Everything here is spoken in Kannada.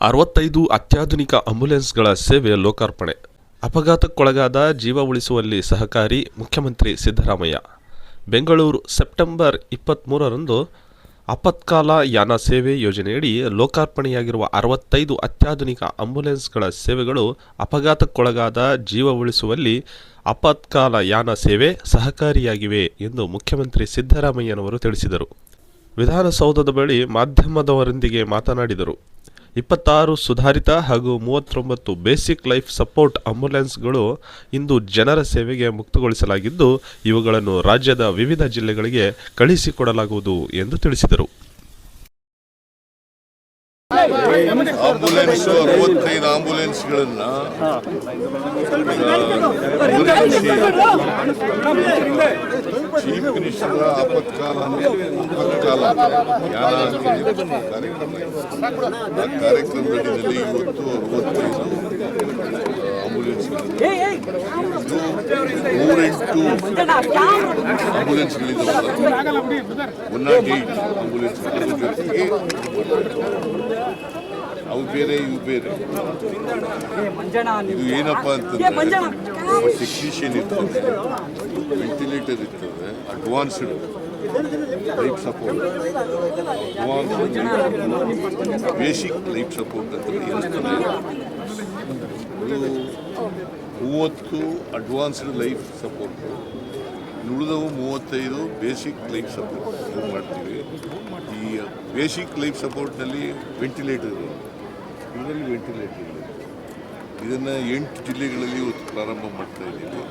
ಅರವತ್ತೈದು ಅತ್ಯಾಧುನಿಕ ಆಂಬ್ಯುಲೆನ್ಸ್ಗಳ ಸೇವೆ ಲೋಕಾರ್ಪಣೆ. ಅಪಘಾತಕ್ಕೊಳಗಾದ ಜೀವ ಉಳಿಸುವಲ್ಲಿ ಸಹಕಾರಿ ಮುಖ್ಯಮಂತ್ರಿ ಸಿದ್ದರಾಮಯ್ಯ. ಬೆಂಗಳೂರು, ಸೆಪ್ಟೆಂಬರ್ ಇಪ್ಪತ್ತ್ಮೂರರಂದು ಅಪತ್ಕಾಲ ಯಾನ ಸೇವೆ ಯೋಜನೆಯಡಿ ಲೋಕಾರ್ಪಣೆಯಾಗಿರುವ ಅರವತ್ತೈದು ಅತ್ಯಾಧುನಿಕ ಆಂಬ್ಯುಲೆನ್ಸ್ಗಳ ಸೇವೆಗಳು ಅಪಘಾತಕ್ಕೊಳಗಾದ ಜೀವ ಉಳಿಸುವಲ್ಲಿ ಅಪತ್ಕಾಲ ಯಾನ ಸೇವೆ ಸಹಕಾರಿಯಾಗಿವೆ ಎಂದು ಮುಖ್ಯಮಂತ್ರಿ ಸಿದ್ದರಾಮಯ್ಯನವರು ತಿಳಿಸಿದರು. ವಿಧಾನಸೌಧದ ಬಳಿ ಮಾಧ್ಯಮದವರೊಂದಿಗೆ ಮಾತನಾಡಿದರು. ಇಪ್ಪತ್ತಾರು ಸುಧಾರಿತ ಹಾಗೂ ಮೂವತ್ತೊಂಬತ್ತು ಬೇಸಿಕ್ ಲೈಫ್ ಸಪೋರ್ಟ್ ಆಂಬ್ಯುಲೆನ್ಸ್ಗಳು ಇಂದು ಜನರ ಸೇವೆಗೆ ಮುಕ್ತಗೊಳಿಸಲಾಗಿದ್ದು, ಇವುಗಳನ್ನು ರಾಜ್ಯದ ವಿವಿಧ ಜಿಲ್ಲೆಗಳಿಗೆ ಕಳುಹಿಸಿಕೊಡಲಾಗುವುದು ಎಂದು ತಿಳಿಸಿದರು. ಆಂಬುಲೆನ್ಸ್ ಅರವತ್ತೈದು ಆಂಬುಲೆನ್ಸ್ಗಳನ್ನ ಚೀಫ್ ಮಿನಿಸ್ಟರ್ ಆಪತ್ಕಾಲ ಆಪತ್ಕಾಲ ಕಾರ್ಯಕ್ರಮದಲ್ಲಿ ಇವತ್ತು ಅರವತ್ತೈದು ಆಂಬುಲೆನ್ಸ್ ನೂರೆಂಟು ಆಂಬುಲೆನ್ಸ್ಗಳಿದ್ದಾವಲ್ಲ ಒನ್ ನಾಟ್ ಏಟ್ ಆಂಬುಲೆನ್ಸ್ ಜೊತೆಗೆ ಅವು ಬೇರೆ ಇವು ಬೇರೆ. ಇದು ಏನಪ್ಪ ಅಂತಂದ್ರೆ ಟೆಕ್ನಿಷಿಯನ್ ಇರ್ತದೆ. ವೆಂಟಿಲೇಟರ್ ಇರ್ತದೆ. Advanced life support advanced basic life support ಅಂತ ಇರ್ತದೆ. ಮೂವತ್ತು ಅಡ್ವಾನ್ಸ್ಡ್ ಲೈಫ್ ಸಪೋರ್ಟ್ ಉಳಿದವು ಮೂವತ್ತೈದು ಬೇಸಿಕ್ ಲೈಫ್ ಸಪೋರ್ಟ್ ಮಾಡ್ತೀವಿ. ಈ ಬೇಸಿಕ್ ಲೈಫ್ ಸಪೋರ್ಟ್ನಲ್ಲಿ ವೆಂಟಿಲೇಟರ್ ಇದರಲ್ಲಿ ವೆಂಟಿಲೇಟರ್ ಇದೆ ಇದನ್ನು ಎಂಟು ಜಿಲ್ಲೆಗಳಲ್ಲಿ ಪ್ರಾರಂಭ ಮಾಡ್ತಾ ಇದ್ದೀವಿ.